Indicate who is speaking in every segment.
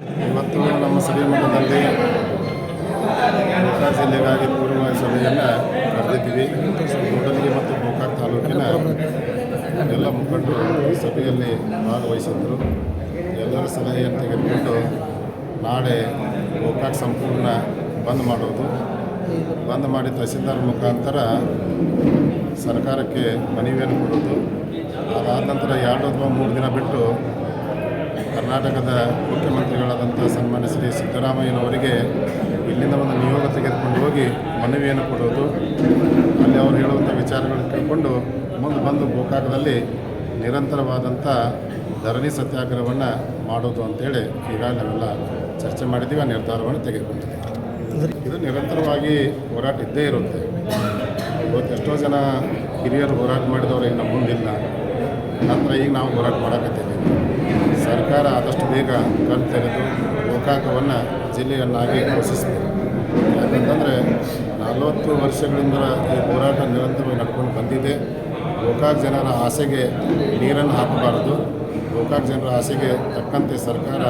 Speaker 1: ಇವತ್ತು ನಮ್ಮ ಸಭೆಮಂಡಲದಲ್ಲಿ ಗೋಕಾಕ್ ಜಿಲ್ಲೆಗಾಗಿ ಪೂರ್ವ ಸಭೆಯನ್ನು ಕರೆದಿದ್ದೀವಿ. ಕೂಡಲಿಗೆ ಮತ್ತು ಗೋಕಾಕ್ ತಾಲೂಕಿನ ಎಲ್ಲ ಮುಖಂಡರು ಸಭೆಯಲ್ಲಿ ಭಾಗವಹಿಸಿದ್ರು ಎಲ್ಲರ ಸಲಹೆಯನ್ನು ತೆಗೆದುಕೊಂಡು ನಾಳೆ ಗೋಕಾಕ್ ಸಂಪೂರ್ಣ ಬಂದ್ ಮಾಡೋದು. ಬಂದ್ ಮಾಡಿ ತಹಸೀಲ್ದಾರ್ ಮುಖಾಂತರ ಸರ್ಕಾರಕ್ಕೆ ಮನವಿಯನ್ನು ಕೊಡೋದು. ಅದಾದ ನಂತರ ಎರಡು ಅಥವಾ ಮೂರು ದಿನ ಬಿಟ್ಟು ಕರ್ನಾಟಕದ ಮುಖ್ಯಮಂತ್ರಿಗಳಾದಂಥ ಸನ್ಮಾನ್ಯ ಶ್ರೀ ಸಿದ್ದರಾಮಯ್ಯನವರಿಗೆ ಇಲ್ಲಿಂದ ಒಂದು ನಿಯೋಗ ತೆಗೆದುಕೊಂಡು ಹೋಗಿ ಮನವಿಯನ್ನು ಕೊಡೋದು. ಅಲ್ಲಿ ಅವರು ಹೇಳುವಂಥ ವಿಚಾರಗಳನ್ನು ಕೇಳಿಕೊಂಡು ಮುಂದೆ ಬಂದು ಗೋಕಾಕದಲ್ಲಿ ನಿರಂತರವಾದಂಥ ಧರಣಿ ಸತ್ಯಾಗ್ರಹವನ್ನು ಮಾಡೋದು ಅಂತೇಳಿ ಈಗಾಗಲೇ ನಾವೆಲ್ಲ ಚರ್ಚೆ ಮಾಡಿದ್ದೀವಿ, ಆ ನಿರ್ಧಾರವನ್ನು ತೆಗೆದುಕೊಂಡಿದ್ದೀವಿ. ಇದು ನಿರಂತರವಾಗಿ ಹೋರಾಟ ಇದ್ದೇ ಇರುತ್ತೆ. ಇವತ್ತು ಎಷ್ಟೋ ಜನ ಹಿರಿಯರು ಹೋರಾಟ ಮಾಡಿದವರು ಇನ್ನು ಮುಂದಿಲ್ಲ. ನಂತರ ಈಗ ನಾವು ಹೋರಾಟ ಮಾಡಕತ್ತಿದ್ದೀವಿ. ಸರ್ಕಾರ ಆದಷ್ಟು ಬೇಗ ಕಣ್ ತೆರೆದು ಗೋಕಾಕವನ್ನು ಜಿಲ್ಲೆಯನ್ನಾಗಿ ಘೋಷಿಸಬೇಕು. ಯಾಕಂತಂದರೆ ನಲವತ್ತು ವರ್ಷಗಳಿಂದ ಈ ಹೋರಾಟ ನಿರಂತರವಾಗಿ ನಡ್ಕೊಂಡು ಬಂದಿದೆ. ಗೋಕಾಕ್ ಜನರ ಆಸೆಗೆ ನೀರನ್ನು ಹಾಕಬಾರದು. ಗೋಕಾಕ್ ಜನರ ಆಸೆಗೆ ತಕ್ಕಂತೆ ಸರ್ಕಾರ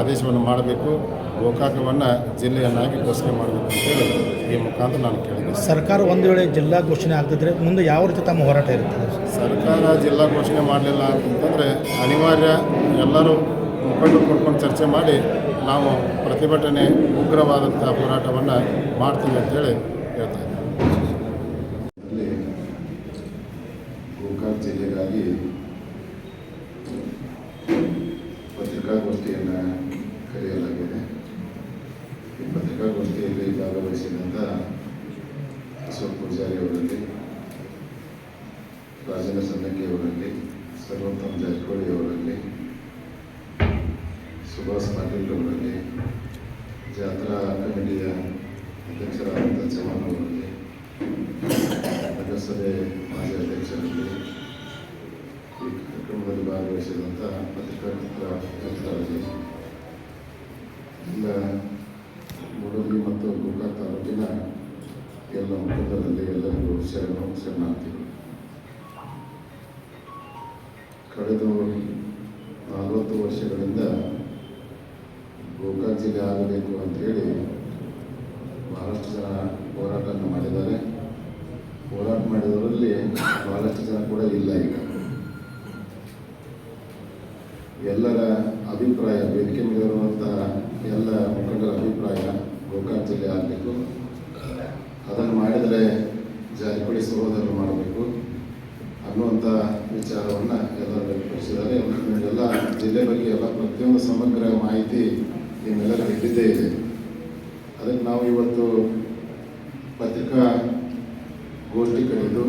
Speaker 1: ಆದೇಶವನ್ನು ಮಾಡಬೇಕು. ಗೋಕಾಕವನ್ನು ಜಿಲ್ಲೆಯನ್ನಾಗಿ ಘೋಷಣೆ ಮಾಡಬೇಕು ಅಂತೇಳಿ ಈ ಮುಖಾಂತರ ನಾನು ಕೇಳಿದೆ
Speaker 2: ಸರ್ಕಾರ ಒಂದು ವೇಳೆ ಜಿಲ್ಲಾ ಘೋಷಣೆ ಆಗ್ತಿದ್ರೆ ಮುಂದೆ ಯಾವ ರೀತಿ ತಮ್ಮ ಹೋರಾಟ ಇರುತ್ತೆ?
Speaker 1: ಸರ್ಕಾರ ಜಿಲ್ಲಾ ಘೋಷಣೆ ಮಾಡಲಿಲ್ಲ ಅಂತಂದರೆ ಅನಿವಾರ್ಯ ಎಲ್ಲರೂ ಮುಖಂಡರು ಕೊಡ್ಕೊಂಡು ಚರ್ಚೆ ಮಾಡಿ ನಾವು ಪ್ರತಿಭಟನೆ ಉಗ್ರವಾದಂಥ ಹೋರಾಟವನ್ನು ಮಾಡ್ತೀವಿ ಅಂತೇಳಿ ಹೇಳ್ತಾ ಇದ್ದೀನಿ
Speaker 3: ಅಲ್ಲಿ ಗೋಕಾಕ್ ಜಿಲ್ಲೆಗಾಗಿ ಪತ್ರಿಕಾಗೋಷ್ಠಿಯನ್ನು ಕರೆಯಲಾಗಿದೆ ಈ ಪತ್ರಿಕಾಗೋಷ್ಠಿಯಲ್ಲಿ ಭಾಗವಹಿಸಿದಂಥ ಅಶೋಕ್ ಪೂಜಾರಿ ಅವರಲ್ಲಿ ರಾಜೇಂದ್ರ ಸನ್ನಕ್ಕೆ ಅವರಲ್ಲಿ ಜಾರಕಿಹೊಳಿಯವರಲ್ಲಿ ಸುಭಾಷ್ ಪಾಟೀಲ್ ಅವರಲ್ಲಿ, ಜಾತ್ರಾ ಕಮಿಟಿಯ ಅಧ್ಯಕ್ಷರಾದಂಥ ಚವಾನ್ ಅವರಲ್ಲಿ, ನಗರಸಭೆ ಮಾಜಿ ಅಧ್ಯಕ್ಷರಲ್ಲಿ, ಈ ಕಾರ್ಯಕ್ರಮದಲ್ಲಿ ಭಾಗವಹಿಸಿದಂಥ ಪತ್ರಕರ್ತರ ಮಿತ್ರರಲ್ಲಿ ಎಲ್ಲ ಮೂಡಲಿ ಮತ್ತು ಗೋಕಾಕ್ ತಾಲೂಕಿನ ಎಲ್ಲ ಮುಖಂಡರಲ್ಲಿ ಎಲ್ಲರಿಗೂ ಶರಣು ಶರಣಾರ್ಥಿಗಳು. ಕಳೆದ ನಲವತ್ತು ವರ್ಷಗಳಿಂದ ಗೋಕಾಕ್ ಜಿಲ್ಲೆ ಆಗಬೇಕು ಅಂತೇಳಿ ಬಹಳಷ್ಟು ಜನ ಹೋರಾಟವನ್ನು ಮಾಡಿದ್ದಾರೆ. ಹೋರಾಟ ಮಾಡಿದವರಲ್ಲಿ ಬಹಳಷ್ಟು ಜನ ಕೂಡ ಇಲ್ಲ ಈಗ. ಎಲ್ಲರ ಅಭಿಪ್ರಾಯ, ಬೇಡಿಕೆ ಮೇಲಿರುವಂಥ ಎಲ್ಲ ಮುಖಂಡರ ಅಭಿಪ್ರಾಯ ಗೋಕಾಕ್ ಜಿಲ್ಲೆ ಆಗಬೇಕು. ಅದನ್ನು ಮಾಡಿದರೆ ಜಾರಿಪಡಿಸುವುದನ್ನು ಮಾಡಬೇಕು. ಅನ್ನುವಂಥ ವಿಚಾರವನ್ನು ಎಲ್ಲರೂ ವ್ಯಕ್ತಪಡಿಸಿದ್ದಾರೆ. ಎಲ್ಲ ಜಿಲ್ಲೆ ಬಗ್ಗೆ ಎಲ್ಲ ಪ್ರತಿಯೊಂದು ಸಮಗ್ರ ಮಾಹಿತಿ ನಿಮ್ಮೆಲ್ಲ ಇದ್ದಿದ್ದೇ ಇದೆ. ಅದಕ್ಕೆ ನಾವು ಇವತ್ತು ಪತ್ರಿಕಾ ಗೋಷ್ಠಿ ಕರೆದು,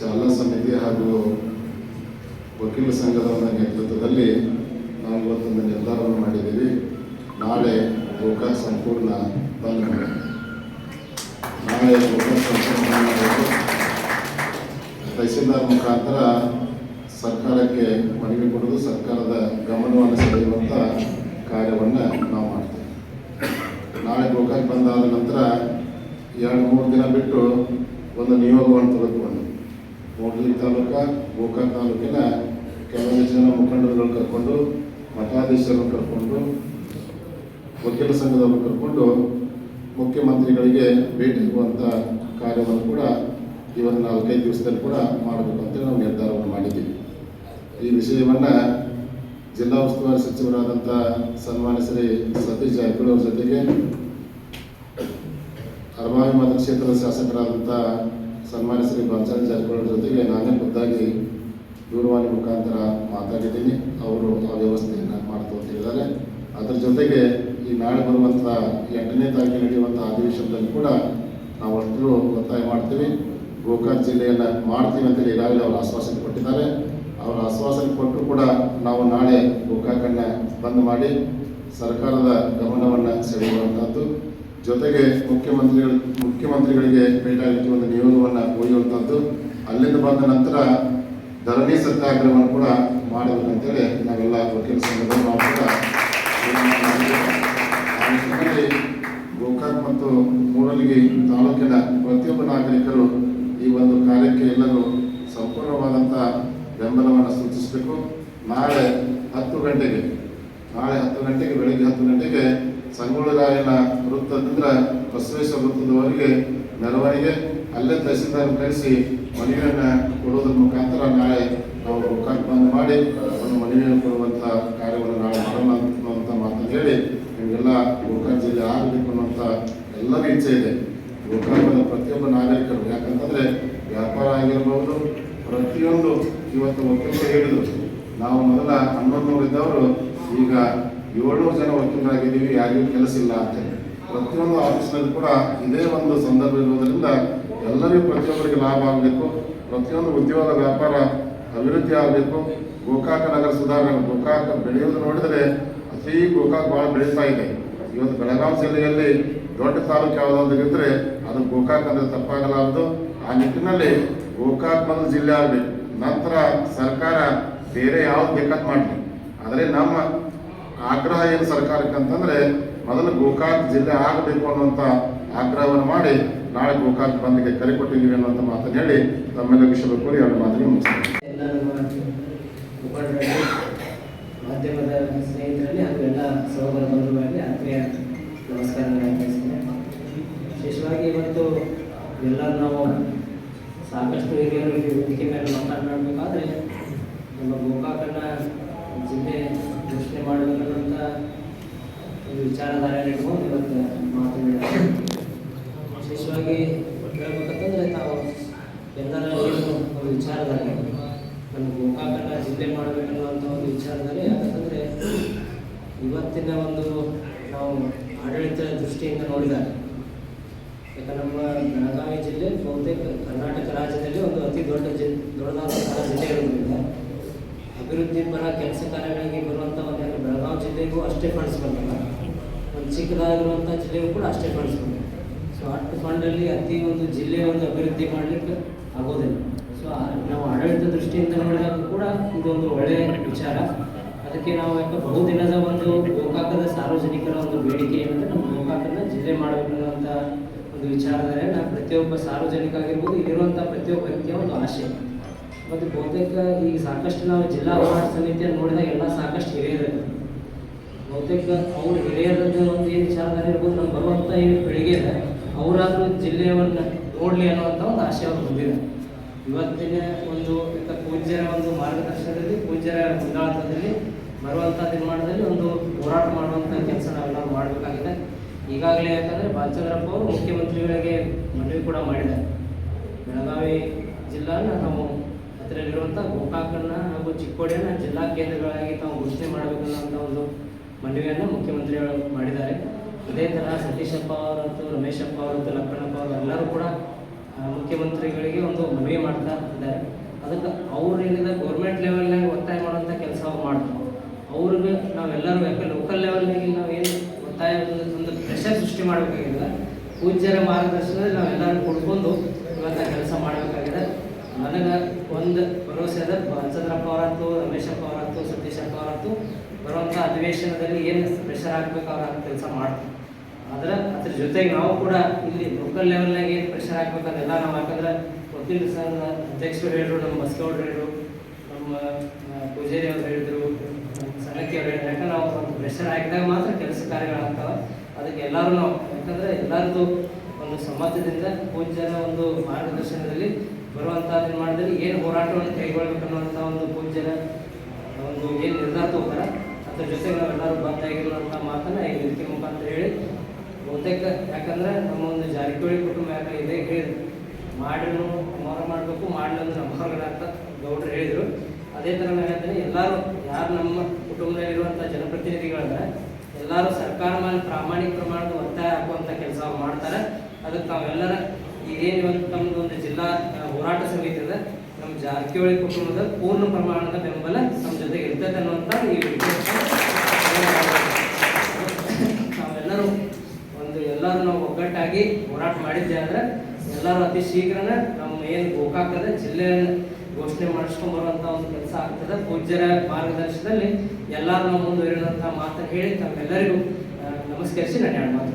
Speaker 3: ಚಾಲನಾ ಸಮಿತಿ ಹಾಗೂ ವಕೀಲ ಸಂಘದ ನೇತೃತ್ವದಲ್ಲಿ ನಾವು ಇವತ್ತೊಂದು ನಿರ್ಧಾರವನ್ನು ಮಾಡಿದ್ದೀವಿ. ನಾಳೆ ಗೋಕಾಕ್ ಸಂಪೂರ್ಣ ಬಂದ್ ನಾಳೆ ಸಂಪೂರ್ಣ ತಹಸೀಲ್ದಾರ್ ಮುಖಾಂತರ ಸರ್ಕಾರಕ್ಕೆ ಮನವಿ ಕೊಡೋದು ಸರ್ಕಾರದ ಗಮನವನ್ನು ಸೆಳೆಯುವಂಥ ಕಾರ್ಯವನ್ನು ನಾವು ಮಾಡ್ತೀವಿ. ನಾಳೆ ಗೋಕಾಕ್ ಬಂದಾದ ನಂತರ ಎರಡು, ಮೂರು ದಿನ ಬಿಟ್ಟು ಒಂದು ನಿಯೋಗವನ್ನು ತೆಗೆದುಕೊಂಡು ಮೂಡಲಿ ತಾಲೂಕ, ಗೋಕಾಕ್ ತಾಲೂಕಿನ ಕೆಲವೊಂದು ಜನ ಮುಖಂಡರುಗಳು ಕರ್ಕೊಂಡು, ಮಠಾಧೀಶರನ್ನು ಕರ್ಕೊಂಡು, ವಕೀಲ ಸಂಘದವರು ಕರ್ಕೊಂಡು ಮುಖ್ಯಮಂತ್ರಿಗಳಿಗೆ ಭೇಟಿ ನೀಡುವಂಥ ಕಾರ್ಯವನ್ನು ಕೂಡ ಈ ಒಂದು ನಾಲ್ಕೈದು ದಿವಸದಲ್ಲಿ ಕೂಡ ಮಾಡಬೇಕು ಅಂತ ನಾವು ನಿರ್ಧಾರವನ್ನು ಮಾಡಿದ್ದೀವಿ. ಈ ವಿಷಯವನ್ನು ಜಿಲ್ಲಾ ಉಸ್ತುವಾರಿ ಸಚಿವರಾದಂಥ ಸನ್ಮಾನ್ಯ ಶ್ರೀ ಸತೀಶ್ ಜಾರಕಿಹೊಳಿ ಅವರ ಜೊತೆಗೆ ಅರಮಾವಿ ಮತಕ್ಷೇತ್ರದ ಶಾಸಕರಾದಂಥ ಸನ್ಮಾನ್ಯ ಶ್ರೀ ಬನ್ಸಾಲಿ ಜಾರಕಿಹೊಳಿ ಜೊತೆಗೆ ನಾನೇ ಖುದ್ದಾಗಿ ದೂರವಾಣಿ ಮುಖಾಂತರ ಮಾತಾಡಿದ್ದೀನಿ. ಅವರು ಆ ವ್ಯವಸ್ಥೆಯನ್ನು ಮಾಡ್ತು ಅಂತ ಹೇಳಿದ್ದಾರೆ. ಅದರ ಜೊತೆಗೆ ಈ ನಾಳೆ ಬರುವಂಥ ಎಂಟನೇ ತಾರೀಕು ನಡೆಯುವಂಥ ಅಧಿವೇಶನದಲ್ಲಿ ಕೂಡ ನಾವು ಅಷ್ಟು ಒತ್ತಾಯ ಮಾಡ್ತೀವಿ. ಗೋಕಾಕ್ ಜಿಲ್ಲೆಯನ್ನು ಮಾಡ್ತೀವಿ ಅಂತೇಳಿ ಈಗಾಗಲೇ ಅವರು ಆಶ್ವಾಸನೆ ಕೊಟ್ಟಿದ್ದಾರೆ. ಅವರ ಆಶ್ವಾಸನೆ ಕೊಟ್ಟು ಕೂಡ ನಾವು ನಾಳೆ ಗೋಕಾಕನ್ನು ಬಂದ್ ಮಾಡಿ ಸರ್ಕಾರದ ಗಮನವನ್ನು ಸೆಳೆಯುವಂಥದ್ದು ಜೊತೆಗೆ ಮುಖ್ಯಮಂತ್ರಿಗಳು, ಮುಖ್ಯಮಂತ್ರಿಗಳಿಗೆ ಭೇಟಿಯಾಗಲಿಕ್ಕೆ ಒಂದು ನಿಯೋಗವನ್ನು ಒಯ್ಯುವಂಥದ್ದು ಅಲ್ಲಿಂದ ಬಂದ ನಂತರ ಧರಣಿ ಸತ್ಯಾಗ್ರಹವನ್ನು ಕೂಡ ಮಾಡಬೇಕಂತೇಳಿ ನಾವೆಲ್ಲ ವಕೀಲ ಸಂಘದ ನಾವು ಕೂಡ ಗೋಕಾಕ್ ಮತ್ತು ಮೂಡಲಗಿ ತಾಲೂಕಿನ ಪ್ರತಿಯೊಬ್ಬ ನಾಗರಿಕರು ಈ ಒಂದು ಕಾರ್ಯಕ್ಕೆ ಎಲ್ಲರೂ ಸಂಪೂರ್ಣವಾದಂಥ ಬೆಂಬಲವನ್ನು ಸೂಚಿಸಬೇಕು. ನಾಳೆ ಹತ್ತು ಗಂಟೆಗೆ, ನಾಳೆ ಹತ್ತು ಗಂಟೆಗೆ, ಬೆಳಿಗ್ಗೆ ಹತ್ತು ಗಂಟೆಗೆ ಸಂಗೊಳ್ಳರಾಯನ ವೃತ್ತದಿಂದ ಬಸವೇಶ್ವರ ವೃತ್ತದವರೆಗೆ ಮೆರವಣಿಗೆ. ಅಲ್ಲೇ ತಹಸೀಲ್ದಾರ್ ಕರೆಸಿ ಮನವಿಯನ್ನು ಕೊಡುವುದರ ಮುಖಾಂತರ ನಾಳೆ ನಾವು ಕಾರ್ಯಕ್ರಮ ಮಾಡಿ, ಒಂದು ಮನವಿಯನ್ನು ಕೊಡುವಂಥ ಕಾರ್ಯವನ್ನು ನಾಳೆ ಮಾಡೋಣ ಮಾತನ್ನು ಹೇಳಿ, ನಿಮಗೆಲ್ಲ ಗೋಕಾಕ್ ಜಿಲ್ಲೆ ಆಗಬೇಕು ಅನ್ನುವಂಥ ಎಲ್ಲರ ಇಚ್ಛೆ ಇದೆ. ಗೋಕಾಕದ ಪ್ರತಿಯೊಬ್ಬ ನಾಗರಿಕರು. ಯಾಕಂತಂದ್ರೆ ವ್ಯಾಪಾರ ಆಗಿರ್ಬೋದು, ಪ್ರತಿಯೊಂದು ಇವತ್ತು ಒಕ್ಕಲಿಗರು ಹೇಳಿದರು. ನಾವು ಮೊದಲ ಹನ್ನೊಂದು ಇದ್ದವರು, ಈಗ ಏಳ್ನೂರು ಜನ ವಕೀಲರಾಗಿದ್ದೀವಿ, ಯಾರಿಗೂ ಕೆಲಸ ಇಲ್ಲ ಅಂತ ಪ್ರತಿಯೊಂದು ಆಫೀಸ್ನಲ್ಲಿ ಕೂಡ ಇದೇ ಒಂದು ಸಂದರ್ಭ ಇರುವುದರಿಂದ ಎಲ್ಲರಿಗೂ ಪ್ರತಿಯೊಬ್ಬರಿಗೆ ಲಾಭ ಆಗಬೇಕು. ಪ್ರತಿಯೊಂದು ಉದ್ಯೋಗ ವ್ಯಾಪಾರ ಅಭಿವೃದ್ಧಿ ಆಗಬೇಕು. ಗೋಕಾಕ ನಗರ ಸುಧಾರಣೆ ಗೋಕಾಕ ಬೆಳೆಯೋದು ನೋಡಿದರೆ ಅತಿ ಗೋಕಾಕ್ ಭಾಳ ಬೆಳೀತಾ ಇದೆ. ಇವತ್ತು ಬೆಳಗಾವಿ ಜಿಲ್ಲೆಯಲ್ಲಿ ದೊಡ್ಡ ತಾಲೂಕು ಯಾವುದಾದ್ರು ಅದು ಗೋಕಾಕ್ ಅಂದರೆ ತಪ್ಪಾಗಲಾರದು. ಆ ನಿಟ್ಟಿನಲ್ಲಿ ಗೋಕಾಕ್ ಬಂದು ಜಿಲ್ಲೆ ಆಗಲಿ ನಂತರ ಸರ್ಕಾರ ಬೇರೆ ಯಾವ್ದು ಬೇಕಾದ್ ಮಾಡಲಿ. ಆದರೆ ನಮ್ಮ ಆಗ್ರಹ ಏನು ಸರ್ಕಾರಕ್ಕೆ ಅಂತಂದ್ರೆ, ಮೊದಲು ಗೋಕಾಕ್ ಜಿಲ್ಲೆ ಆಗಬೇಕು ಅನ್ನುವಂಥ ಆಗ್ರಹವನ್ನು ಮಾಡಿ, ನಾಳೆ ಗೋಕಾಕ್ ಬಂದ್ಗೆ ಕರೆ ಕೊಟ್ಟಿದ್ದೀವಿ ಅನ್ನುವಂಥ ಮಾತನ್ನು ಹೇಳಿ ತಮ್ಮೆಲ್ಲ ವಿಷಯ ಕೋರಿ ಎರಡು
Speaker 4: ಮಾತನ್ನು ನಮ್ಮ ಮಾಧ್ಯಮದ ಸ್ನೇಹಿತರಲ್ಲಿ ಎಲ್ಲ ಸಹೋದರ ಬಂಧುಗಳಲ್ಲಿ ಆತ್ಮೀಯ ನಮಸ್ಕಾರಗಳನ್ನು ವಿಶೇಷವಾಗಿ ಇವತ್ತು ಎಲ್ಲ ನಾವು ಸಾಕಷ್ಟು ಹಿರಿಯರು ವೇದಿಕೆ ಮೇಲೆ ಮಾತನಾಡಬೇಕಾದ್ರೆ ನಮ್ಮ ಗೋಕಾಕನ್ನ ಜಿಲ್ಲೆ ಘೋಷಣೆ ಮಾಡಬೇಕನ್ನೋಂಥ ಒಂದು ವಿಚಾರಧಾರೆಯನ್ನು ಇಟ್ಕೊಂಡು ಇವತ್ತು ಮಾತನಾಡಿದ್ದಾರೆ ವಿಶೇಷವಾಗಿ ಹೇಳ್ಬೇಕಂತಂದ್ರೆ ತಾವು ಎಲ್ಲರ ಒಂದು ವಿಚಾರಧಾರೆ. ನಮ್ಮ ಗೋಕಾಕನ್ನ ಜಿಲ್ಲೆ ಮಾಡಬೇಕನ್ನುವಂಥ ಒಂದು ವಿಚಾರಧಾರೆ. ಯಾಕಂತಂದರೆ ಇವತ್ತಿನ ಒಂದು ನಾವು ಆಡಳಿತ ದೃಷ್ಟಿಯಿಂದ ನೋಡಿದಾಗ ಯಾಕಂದ್ರೆ ನಮ್ಮ ಬೆಳಗಾವಿ ಜಿಲ್ಲೆ ಬಹುತೇಕ ಕರ್ನಾಟಕ ರಾಜ್ಯದಲ್ಲಿ ಒಂದು ಅತಿ ದೊಡ್ಡ ಜಿ ದೊಡ್ಡದಾದಂತಹ ಜಿಲ್ಲೆ ಇರೋದ್ರಿಂದ ಅಭಿವೃದ್ಧಿ ಪರ ಕೆಲಸ ಕಾರ್ಯಗಳಿಗೆ ಬರುವಂಥ ಒಂದು ಬೆಳಗಾವಿ ಜಿಲ್ಲೆಗೂ ಅಷ್ಟೇ ಫಂಡ್ಸ್ ಬಂದಿಲ್ಲ. ಒಂದು ಚಿಕ್ಕದಾಗಿರುವಂಥ ಜಿಲ್ಲೆಗೂ ಕೂಡ ಅಷ್ಟೇ ಫಂಡ್ಸ್ ಬರ್ತದೆ ಸೊ ಅಷ್ಟು ಫಂಡಲ್ಲಿ ಅತಿ ಒಂದು ಜಿಲ್ಲೆ ಒಂದು ಅಭಿವೃದ್ಧಿ ಮಾಡಲಿಕ್ಕೆ ಆಗೋದಿಲ್ಲ. ಸೊ ನಾವು ಆಡಳಿತ ದೃಷ್ಟಿಯಿಂದ ನೋಡಿದಾಗ ಕೂಡ ಇದೊಂದು ಒಳ್ಳೆಯ ವಿಚಾರ. ಅದಕ್ಕೆ ನಾವು ಯಾಕೆ ಬಹುದಿನದ ಒಂದು ಗೋಕಾಕದ ಸಾರ್ವಜನಿಕರ ಒಂದು ಬೇಡಿಕೆ ಏನಂದರೆ ನಮ್ಮ ಗೋಕಾಕನ ಜಿಲ್ಲೆ ಮಾಡಬೇಕನ್ನುವಂಥ ಒಂದು ವಿಚಾರಧಾರೆ ನಾವು ಪ್ರತಿಯೊಬ್ಬ ಸಾರ್ವಜನಿಕ ಆಗಿರ್ಬೋದು ಇಲ್ಲಿರುವಂಥ ಪ್ರತಿಯೊಬ್ಬ ವ್ಯಕ್ತಿಯ ಒಂದು ಆಶೆ ಮತ್ತು ಬಹುತೇಕ ಈಗ ಸಾಕಷ್ಟು ನಾವು ಜಿಲ್ಲಾ ಹೋರಾಟ ಸಮಿತಿಯನ್ನು ನೋಡಿದಾಗ ಎಲ್ಲ ಸಾಕಷ್ಟು ಹಿರಿಯರು ಬಹುತೇಕ ಅವ್ರು ಹಿರಿಯರದ್ದು ಒಂದು ಏನು ವಿಚಾರಧಾರೆ ಇರ್ಬೋದು ನಮ್ಮ ಬರುವಂಥ ಏನು ಬೆಳಿಗ್ಗೆ ಅವರಾದರೂ ಜಿಲ್ಲೆಯವನ್ನು ನೋಡಲಿ ಅನ್ನುವಂಥ ಒಂದು ಆಶೆ ಅವ್ರು ಹೊಂದಿದೆ ಇವತ್ತಿನ ಒಂದು ಪೂಜ್ಯರ ಒಂದು ಮಾರ್ಗದರ್ಶನದಲ್ಲಿ, ಪೂಜ್ಯರ ಮುಂದಾಳತದಲ್ಲಿ ಬರುವಂಥ ನಿರ್ಮಾಣದಲ್ಲಿ ಒಂದು ಹೋರಾಟ ಮಾಡುವಂಥ ಕೆಲಸ ಈಗಾಗಲೇ ಯಾಕಂದರೆ ಬಾಲಚಂದ್ರಪ್ಪ ಅವರು ಮುಖ್ಯಮಂತ್ರಿಗಳಿಗೆ ಮನವಿ ಕೂಡ ಮಾಡಿದ್ದಾರೆ. ಬೆಳಗಾವಿ ಜಿಲ್ಲಾನ ನಾವು ಹತ್ತಿರಲ್ಲಿರುವಂಥ ಗೋಕಾಕನ್ನ ಹಾಗೂ ಚಿಕ್ಕೋಡಿಯನ್ನು ಜಿಲ್ಲಾ ಕೇಂದ್ರಗಳಾಗಿ ತಾವು ಘೋಷಣೆ ಮಾಡಬೇಕನ್ನುವಂಥ ಒಂದು ಮನವಿಯನ್ನು ಮುಖ್ಯಮಂತ್ರಿಗಳು ಮಾಡಿದ್ದಾರೆ. ಅದೇ ಥರ ಸತೀಶಪ್ಪ ಅವರಂತೂ ರಮೇಶಪ್ಪ ಅವರಂತೂ ಲಕ್ಕಣ್ಣಪ್ಪ ಅವರು ಎಲ್ಲರೂ ಕೂಡ ಮುಖ್ಯಮಂತ್ರಿಗಳಿಗೆ ಒಂದು ಮನವಿ ಮಾಡ್ತಾ ಇದ್ದಾರೆ. ಅದಕ್ಕೆ ಅವ್ರು ಏನಿದೆ ಗೌರ್ಮೆಂಟ್ ಲೆವೆಲ್ನಾಗ ಒತ್ತಾಯ ಮಾಡುವಂಥ ಕೆಲಸ ಮಾಡ್ತಾರೆ. ಅವ್ರಿಗೆ ನಾವೆಲ್ಲರೂ ಯಾಕೆ ಲೋಕಲ್ ಲೆವೆಲ್ನಾಗಿ ನಾವು ಏನು ಪ್ರೆಷರ್ ಸೃಷ್ಟಿ ಮಾಡಬೇಕಾಗಿಲ್ಲ ಪೂಜ್ಯರ ಮಾರ್ಗದರ್ಶನದಲ್ಲಿ ನಾವೆಲ್ಲರೂ ಕೊಡ್ಕೊಂಡು ಇವತ್ತು ಕೆಲಸ ಮಾಡಬೇಕಾಗಿದೆ. ನನಗೆ ಒಂದು ಭರವಸೆ ಅದ ಚಂದ್ರಪ್ಪ ಅವರಂತೂ ರಮೇಶಪ್ಪ ಅವರಂತೂ ಸತೀಶಪ್ಪ ಅವರಂತೂ ಬರುವಂಥ ಅಧಿವೇಶನದಲ್ಲಿ ಏನು ಪ್ರೆಷರ್ ಹಾಕ್ಬೇಕು ಅವ್ರ ಕೆಲಸ ಮಾಡ್ತಾರೆ. ಆದ್ರೆ ಅದ್ರ ಜೊತೆಗೆ ನಾವು ಕೂಡ ಇಲ್ಲಿ ಲೋಕಲ್ ಲೆವೆಲ್ನಾಗ ಏನು ಪ್ರೆಷರ್ ಅದೆಲ್ಲ ನಾವು ಯಾಕಂದ್ರೆ ವಕೀಲ ಸಂಘ ಅಧ್ಯಕ್ಷರು ಹೇಳಿದ್ರು, ನಮ್ಮ ಬಸ್ಗೌಡ್ರು ಹೇಳಿದ್ರು, ನಮ್ಮ ಪೂಜಾರಿ ಅವರು ಹೇಳಿದ್ರು, ನಮ್ಮ ಅವರು ಹೇಳಿದ್ರು. ಯಾಕಂದ್ರೆ ನಾವು ಒಂದು ಪ್ರೆಷರ್ ಹಾಕಿದಾಗ ಮಾತ್ರ ಕೆಲಸ ಕಾರ್ಯಗಳಾಗ್ತಾವೆ. ಅದಕ್ಕೆ ಎಲ್ಲರೂ ನಾವು ಯಾಕಂದ್ರೆ ಎಲ್ಲರದ್ದು ಒಂದು ಸಮಾಜದಿಂದ ಪೂಜ್ಯರ ಒಂದು ಮಾರ್ಗದರ್ಶನದಲ್ಲಿ ಬರುವಂಥ ಮಾಡಿದ್ರೆ ಏನು ಹೋರಾಟವನ್ನು ಕೈಗೊಳ್ಬೇಕನ್ನುವಂಥ ಒಂದು ಪೂಜ್ಯರ ಒಂದು ಏನು ನಿರ್ಧಾರ ತಗೋತಾರೆ, ಅದ್ರ ಜೊತೆಗೆ ನಾವೆಲ್ಲರೂ ಬಂದಾಗಿರುವಂಥ ಮಾತನ್ನ ಈ ರೀತಿ ಮುಖಾಂತರ ಹೇಳಿ, ಬಹುತೇಕ ಯಾಕಂದ್ರೆ ನಮ್ಮ ಒಂದು ಜಾರಕಿಹೊಳಿ ಕುಟುಂಬ ಯಾಕೆ ಇದೆ ಹೇಳಿದ್ರು ಮಾಡಿದ್ರು ಅಮರ ಮಾಡಬೇಕು ನಮ್ಮ ಹೊರಗಡೆ ಅಂತ ಗೌಡ್ರು ಹೇಳಿದರು. ಅದೇ ಥರ ನಾನು ಹೇಳ್ತೀನಿ, ಎಲ್ಲರೂ ಯಾರು ನಮ್ಮ ಕುಟುಂಬದಲ್ಲಿರುವಂಥ ಜನಪ್ರತಿನಿಧಿಗಳಿದ್ದಾರೆ ಎಲ್ಲರೂ ಸರ್ಕಾರ ಮೇಲೆ ಪ್ರಾಮಾಣಿಕ ಪ್ರಮಾಣದ ಒತ್ತಾಯ ಹಾಕುವಂಥ ಕೆಲಸ ಮಾಡ್ತಾರೆ. ಅದಕ್ಕೆ ತಾವೆಲ್ಲರ ಈಗೇನು ಇವತ್ತು ನಮ್ಮದು ಒಂದು ಜಿಲ್ಲಾ ಹೋರಾಟ ಸಮಿತಿ ಇದೆ, ನಮ್ಮ ಜಾರಕಿಹೊಳಿ ಕುಟುಂಬದ ಪೂರ್ಣ ಪ್ರಮಾಣದ ಬೆಂಬಲ ನಮ್ಮ ಜೊತೆಗೆ ಇರ್ತದೆ ಅನ್ನುವಂಥ ಈ ನಾವೆಲ್ಲರೂ ಒಂದು ಎಲ್ಲರೂ ನಾವು ಒಗ್ಗಟ್ಟಾಗಿ ಹೋರಾಟ ಮಾಡಿದ್ದೆ ಅಂದ್ರೆ ಎಲ್ಲರೂ ಅತಿ ಶೀಘ್ರನೇ ನಮ್ಮ ಏನು ಗೋಕಾಕದ ಜಿಲ್ಲೆಯನ್ನು ಘೋಷಣೆ ಮಾಡಿಸ್ಕೊಂಡು ಬರುವಂತ ಒಂದು ಕೆಲಸ ಆಗ್ತದೆ. ಪೂಜ್ಯರ ಮಾರ್ಗದರ್ಶನದಲ್ಲಿ ಎಲ್ಲರೂ ನಾವು ಮುಂದುವರಿಯುವಂಥ ಮಾತನ್ನು ಹೇಳಿ ತಮ್ಮೆಲ್ಲರಿಗೂ ನಮಸ್ಕರಿಸಿ ನಾನು ಮಾತು